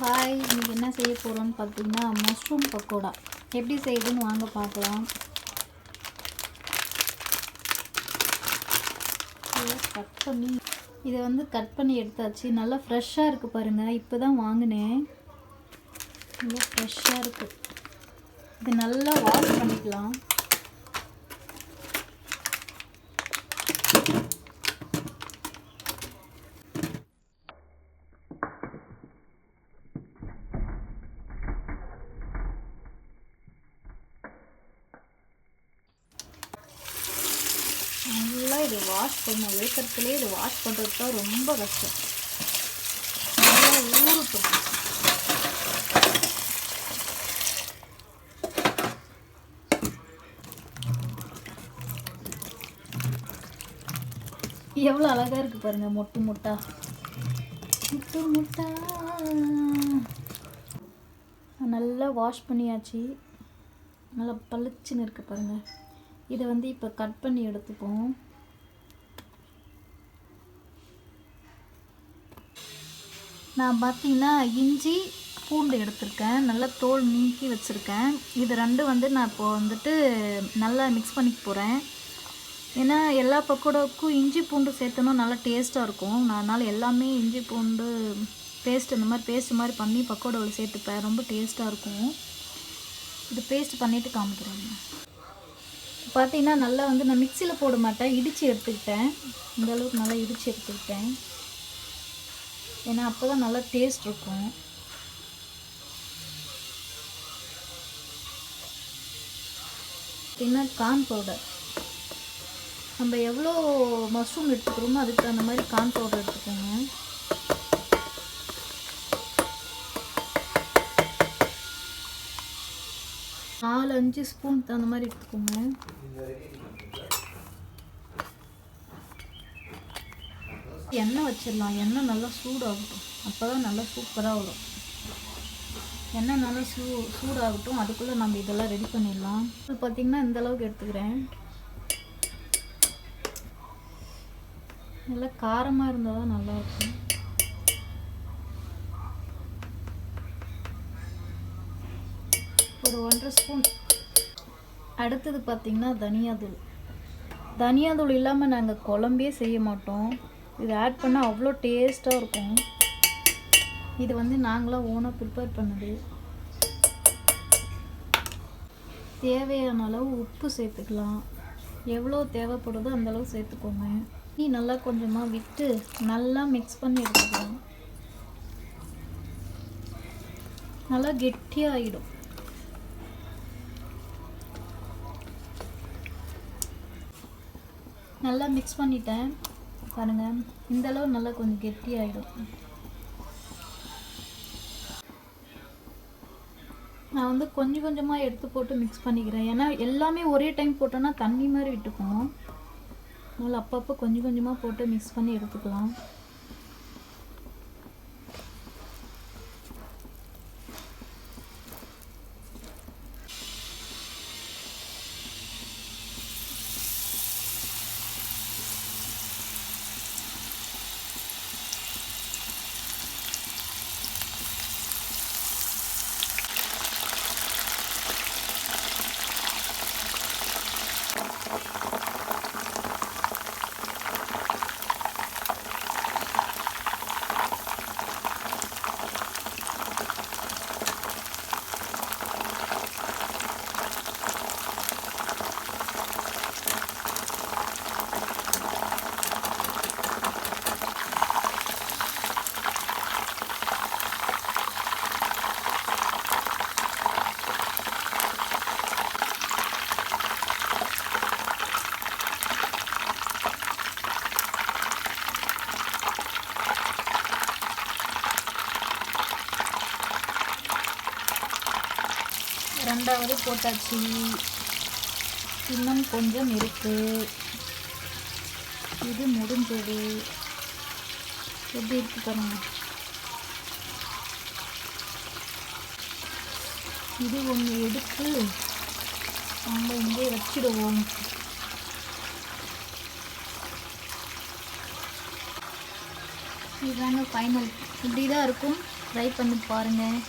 Hi இன்றைக்கி என்ன செய்ய போகிறோம்னு பார்த்தீங்கன்னா மஷ்ரூம் பக்கோடா. எப்படி செய்யுதுன்னு வாங்க பார்க்கலாம் கட் பண்ணி இதை வந்து கட் பண்ணி எடுத்தாச்சு. நல்லா ஃப்ரெஷ்ஷாக இருக்குது பாருங்கள் இப்போ தான் வாங்கினேன். நல்லா ஃப்ரெஷ்ஷாக இருக்குது இது நல்லா வாஷ் பண்ணிக்கலாம். நல்லா இதை வாஷ் பண்ணணும் வேக்கிறதுலே இதை வாஷ் பண்ணுறது தான் ரொம்ப கஷ்டம். நல்லா ஊறட்டும். எவ்வளோ அழகாக இருக்குது பாருங்கள் மொட்டு முட்டா. முட்டு முட்டா. நல்லா வாஷ் பண்ணியாச்சு. நல்லா பளிச்சுன்னு இருக்குது பாருங்கள் இதை வந்து இப்போ கட் பண்ணி எடுத்துப்போம். நான் பார்த்தீங்கன்னா இஞ்சி பூண்டு எடுத்திருக்கேன். நல்லா தோல் நீக்கி வச்சுருக்கேன். இது ரெண்டும் வந்து நான் இப்போது வந்துட்டு நல்லா மிக்ஸ் பண்ணிக்க போகிறேன் ஏன்னா எல்லா பக்கோடாவுக்கும் இஞ்சி பூண்டு சேர்த்தோன்னா நல்லா டேஸ்ட்டாக இருக்கும். நான் அதனால் எல்லாமே இஞ்சி பூண்டு பேஸ்ட் இந்த மாதிரி பேஸ்ட் மாதிரி பண்ணி பக்கோடாவில் சேர்த்துப்பேன். ரொம்ப டேஸ்ட்டாக இருக்கும். இது பேஸ்ட் பண்ணிவிட்டு காமிக்கிறேன். பார்த்தீங்கன்னா நல்லா வந்து நான் மிக்சியில் போட மாட்டேன். இடித்து எடுத்துக்கிட்டேன். இந்தளவுக்கு நல்லா இடித்து எடுத்துக்கிட்டேன். ஏன்னா அப்போ தான் நல்லா டேஸ்ட் இருக்கும். பின்ன கார்ன் பவுடர் நம்ம எவ்வளோ மஷ்ரூம் எடுத்துக்கிறோமோ அதுக்கு தகுந்த மாதிரி கார்ன் பவுடர் எடுத்துக்கோங்க. நாலு அஞ்சு ஸ்பூன் அந்த மாதிரி எடுத்துக்கோங்க. எண்ணெய் வச்சிடலாம். எண்ணெய் நல்லா சூடாகட்டும். அப்போ தான் நல்லா சூப்பராக வரும். எண்ணெய் நல்லா சூ சூடாகட்டும். அதுக்குள்ளே நம்ம இதெல்லாம் ரெடி பண்ணிடலாம். இது பார்த்திங்கன்னா இந்த அளவுக்கு எடுத்துக்கிறேன். நல்லா காரமாக இருந்தால் தான் நல்லாயிருக்கும் ஒரு ஒன்றரை ஸ்பூன். அடுத்தது பார்த்திங்கன்னா தனியாத்தூள். தனியாத்தூள் இல்லாமல் நாங்கள் குழம்பே செய்ய மாட்டோம். இது ஆட் பண்ணால் அவ்வளோ டேஸ்ட்டாக இருக்கும். இது வந்து நாங்களாம் ஓனாக ப்ரிப்பேர் பண்ணது. தேவையான அளவு உப்பு சேர்த்துக்கலாம். எவ்வளோ தேவைப்படுதோ அந்தளவு சேர்த்துக்கோங்க. நீ நல்லா கொஞ்சமாக விட்டு நல்லா மிக்ஸ் பண்ணி எடுத்துக்கலாம். நல்லா கெட்டியாகிடும் நல்லா மிக்ஸ் பண்ணிட்டேன். பாருங்கள் இந்த அளவு நல்லா கொஞ்சம் கெட்டியாயிடும். நான் வந்து கொஞ்சம் கொஞ்சமாக எடுத்து போட்டு மிக்ஸ் பண்ணிக்கிறேன். ஏன்னா எல்லாமே ஒரே டைம் போட்டோன்னா தண்ணி மாதிரி விட்டுக்கணும். அதனால் அப்பப்போ கொஞ்சம் கொஞ்சமாக போட்டு மிக்ஸ் பண்ணி எடுத்துக்கலாம். ரெண்டாவது போட்டாச்சு. இன்னும் கொஞ்சம் இருக்கு. இது முடிஞ்சது. எப்படி இருக்கு பாருங்க. இது ஒன்று எடுத்து நம்ம இங்கே வச்சிடுவோம். இதுதாங்க ஃபைனல் இப்படி தான் இருக்கும். ட்ரை பண்ணி பாருங்கள்